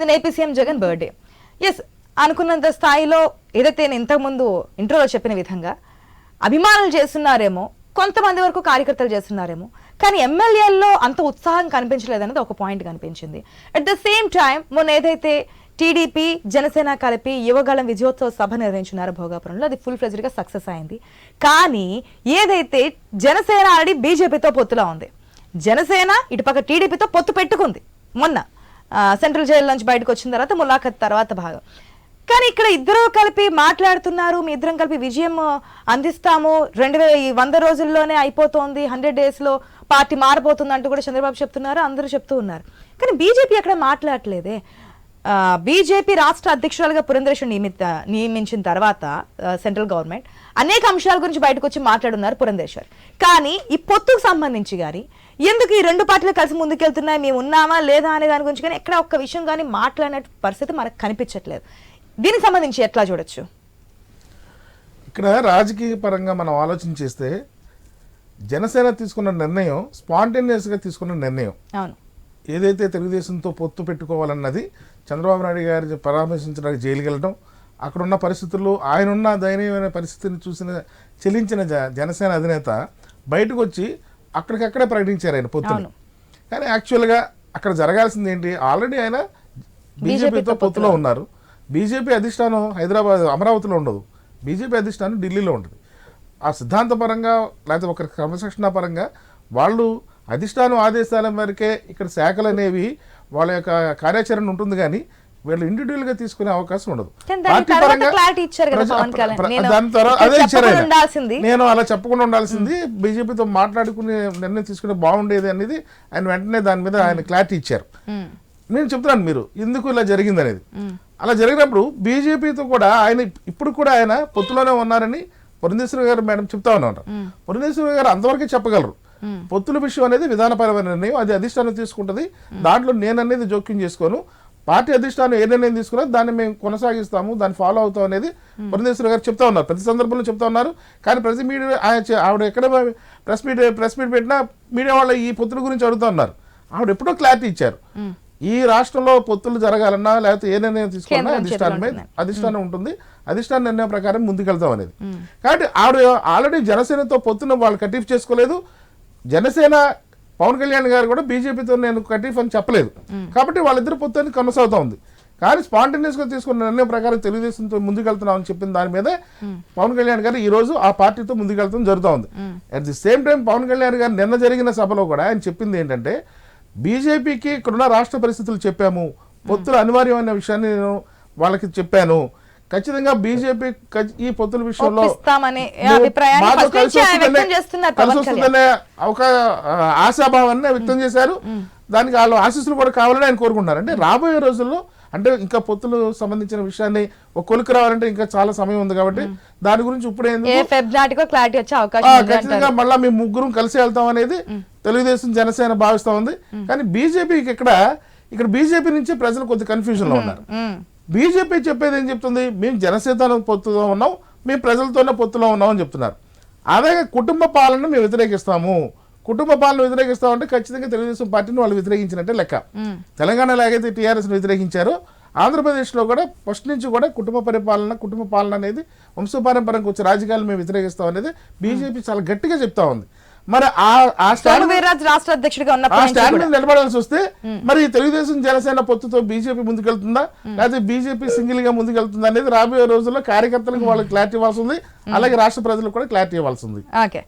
Then AP CM Jagan birthday yes అనుకున్నంత స్థాయిలో ఏదైతే నేను ఇంతకుముందు ఇంట్రోలో చెప్పిన విధంగా అభిమానులు చేస్తున్నారేమో కొంతమంది వరకు కార్యకర్తలు చేస్తున్నారేమో కానీ ఎమ్మెల్యేల్లో అంత ఉత్సాహం కనిపించలేదన్నది ఒక పాయింట్ కనిపించింది. అట్ ద సేమ్ టైం మొన్న ఏదైతే టీడీపీ జనసేన కలిపి యువగళం విజయోత్సవ సభ నిర్వహించున్నారు భోగాపురంలో అది ఫుల్ ఫ్లెజ్డ్గా సక్సెస్ అయింది. కానీ ఏదైతే జనసేన ఆల్రెడీ బీజేపీతో పొత్తులా ఉంది జనసేన ఇటుపక్క టీడీపీతో పొత్తు పెట్టుకుంది. మొన్న సెంట్రల్ జైలు నుంచి బయటకు వచ్చిన తర్వాత ములాఖత్ తర్వాత భాగం. కానీ ఇక్కడ ఇద్దరు కలిపి మాట్లాడుతున్నారు మీ ఇద్దరం కలిపి విజయం అందిస్తాము. రెండు వేల ఈ వంద రోజుల్లోనే అయిపోతోంది హండ్రెడ్ డేస్లో పార్టీ మారిపోతుంది అంటూ కూడా చంద్రబాబు చెప్తున్నారు అందరూ చెప్తూ ఉన్నారు. కానీ బీజేపీ అక్కడ మాట్లాడట్లేదే బీజేపీ రాష్ట్ర అధ్యక్షురాలుగా పురంధరేశ్వరి నియమిత నియమించిన తర్వాత సెంట్రల్ గవర్నమెంట్ అనేక అంశాల గురించి బయటకు వచ్చి మాట్లాడున్నారు పురంధేశ్వర్ కానీ ఈ పొత్తుకు సంబంధించి కానీ ఎందుకు ఈ రెండు పార్టీలు కలిసి ముందుకెళ్తున్నాయి మేము ఉన్నామా లేదా అనే దాని గురించి కానీ ఎక్కడ ఒక్క విషయం కానీ మాట్లాడిన పరిస్థితి మనకు కనిపించట్లేదు. దీనికి సంబంధించి ఎట్లా చూడొచ్చు? ఇక్కడ రాజకీయ పరంగా మనం ఆలోచన చేస్తే జనసేన తీసుకున్న నిర్ణయం స్పాంటేనియస్గా తీసుకున్న నిర్ణయం. అవును. ఏదైతే తెలుగుదేశంతో పొత్తు పెట్టుకోవాలన్నది చంద్రబాబు నాయుడు గారి పరామర్శించడానికి జైలుకి వెళ్ళడం అక్కడ ఉన్న పరిస్థితుల్లో ఆయన ఉన్న దయనీయమైన పరిస్థితిని చూసిన చెల్లించిన జ జనసేన అధినేత బయటకు వచ్చి అక్కడికక్కడే ప్రకటించారు ఆయన పొత్తుని. కానీ యాక్చువల్గా అక్కడ జరగాల్సింది ఏంటి ఆల్రెడీ ఆయన బీజేపీతో పొత్తులో ఉన్నారు. బీజేపీ అధిష్టానం హైదరాబాద్ అమరావతిలో ఉండదు. బీజేపీ అధిష్టానం ఢిల్లీలో ఉంటుంది. ఆ సిద్ధాంతపరంగా లేకపోతే ఒక క్రమశిక్షణ పరంగా వాళ్ళు అధిష్టానం ఆదేశాల మేరకే ఇక్కడ శాఖలు అనేవి వాళ్ళ యొక్క కార్యాచరణ ఉంటుంది కానీ వీళ్ళు ఇండివిజువల్గా తీసుకునే అవకాశం ఉండదు. నేను అలా చెప్పకుండా ఉండాల్సింది బీజేపీతో మాట్లాడుకునే నిర్ణయం తీసుకునే బాగుండేది అనేది ఆయన వెంటనే దాని మీద ఆయన క్లారిటీ ఇచ్చారు. నేను చెప్తున్నాను మీరు ఎందుకు ఇలా జరిగింది అనేది. అలా జరిగినప్పుడు బీజేపీతో కూడా ఆయన ఇప్పుడు కూడా ఆయన పొత్తులోనే ఉన్నారని పురంధేశ్వరి గారు మేడం చెప్తా ఉన్నారు. పురంధేశ్వరి గారు అంతవరకే చెప్పగలరు. పొత్తుల విషయం అనేది విధానపరమైన నిర్ణయం అది అధిష్టానం తీసుకుంటది. దాంట్లో నేను అనేది జోక్యం చేసుకోను. పార్టీ అధిష్టానం ఏ నిర్ణయం తీసుకున్నా దాన్ని మేము కొనసాగిస్తాము దాన్ని ఫాలో అవుతాం అనేది పురంధేశ్వరి గారు చెప్తా ఉన్నారు. ప్రతి సందర్భంలో చెప్తా ఉన్నారు. కానీ ప్రతి మీడియా ఆవిడ ఎక్కడ ప్రెస్ మీట్ ప్రెస్ మీట్ పెట్టినా మీడియా వాళ్ళ ఈ పొత్తుల గురించి అడుగుతా ఉన్నారు. ఆవిడ ఎప్పుడో క్లారిటీ ఇచ్చారు. ఈ రాష్ట్రంలో పొత్తులు జరగాలన్నా లేకపోతే ఏ నిర్ణయం తీసుకున్నా అధిష్టానమే. అధిష్టానం ఉంటుంది. అధిష్టాన నిర్ణయం ప్రకారం ముందుకెళ్తాం అనేది. కాబట్టి ఆవిడ ఆల్రెడీ జనసేనతో పొత్తున వాళ్ళు కటీఫ్ చేసుకోలేదు. జనసేన పవన్ కళ్యాణ్ గారు కూడా బీజేపీతో నేను కటీఫ్ అని చెప్పలేదు. కాబట్టి వాళ్ళిద్దరు పొత్తు కొనసాగుతా ఉంది. కానీ స్పాంటేనియస్గా తీసుకున్న నిర్ణయం ప్రకారం తెలుగుదేశంతో ముందుకెళ్తున్నాం అని చెప్పిన దాని మీద పవన్ కళ్యాణ్ గారు ఈ రోజు ఆ పార్టీతో ముందుకెళ్తాం జరుగుతూ ఉంది. At the same time Pawan Kalyan garu నిన్న జరిగిన సభలో కూడా ఆయన చెప్పింది ఏంటంటే బీజేపీకి ఇక్కడున్న రాష్ట్ర పరిస్థితులు చెప్పాము. పొత్తులు అనివార్యమైన విషయాన్ని నేను వాళ్ళకి చెప్పాను. ఖచ్చితంగా బీజేపీ ఈ పొత్తుల విషయంలో ఒక ఆశాభావాన్ని వ్యక్తం చేశారు. దానికి వాళ్ళు ఆశీస్సులు కూడా కావాలని ఆయన కోరుకుంటున్నారు. అంటే రాబోయే రోజుల్లో అంటే ఇంకా పొత్తులు సంబంధించిన విషయాన్ని ఒక కొలికి రావాలంటే ఇంకా చాలా సమయం ఉంది కాబట్టి దాని గురించి ఇప్పుడే క్లారిటీ వచ్చే అవకాశం ఖచ్చితంగా మళ్ళా మేము ముగ్గురం కలిసి వెళ్తాం అనేది తెలుగుదేశం జనసేన భావిస్తా ఉంది. కానీ బీజేపీకి ఇక్కడ ఇక్కడ బీజేపీ నుంచి ప్రజలు కొద్ది కన్ఫ్యూజన్లో ఉన్నారు. బీజేపీ చెప్పేది ఏం చెప్తుంది? మేము జనసేన పొత్తులో ఉన్నాం మేము ప్రజలతోనే పొత్తులో ఉన్నాం అని చెప్తున్నారు. అదే కుటుంబ పాలన మేము వ్యతిరేకిస్తాము. కుటుంబ పాలన వ్యతిరేకిస్తామంటే ఖచ్చితంగా తెలుగుదేశం పార్టీని వాళ్ళు వ్యతిరేకించినట్టే లెక్క. తెలంగాణలో ఎలాగైతే టీఆర్ఎస్ వ్యతిరేకించారో ఆంధ్రప్రదేశ్లో కూడా ఫస్ట్ నుంచి కూడా కుటుంబ పరిపాలన కుటుంబ పాలన అనేది వంశపారంపరంగా వచ్చే రాజకీయాలు మేము వ్యతిరేకిస్తాం అనేది బీజేపీ చాలా గట్టిగా చెప్తా ఉంది. మరి ఆ స్టాండ్ రాష్ట్ర అధ్యక్షుడిగా ఆ నుంచి స్టాండ్ మీద నిలబడాల్సి వస్తే మరి తెలుగుదేశం జనసేన పొత్తుతో బీజేపీ ముందుకెళ్తుందా? లేకపోతే బీజేపీ సింగిల్గా ముందుకెళ్తుందా అనేది రాబోయే రోజుల్లో కార్యకర్తలకు వాళ్ళకి క్లారిటీ ఇవ్వాల్సి ఉంది. అలాగే రాష్ట్ర ప్రజలకు కూడా క్లారిటీ ఇవ్వాల్సి ఉంది. ఓకే.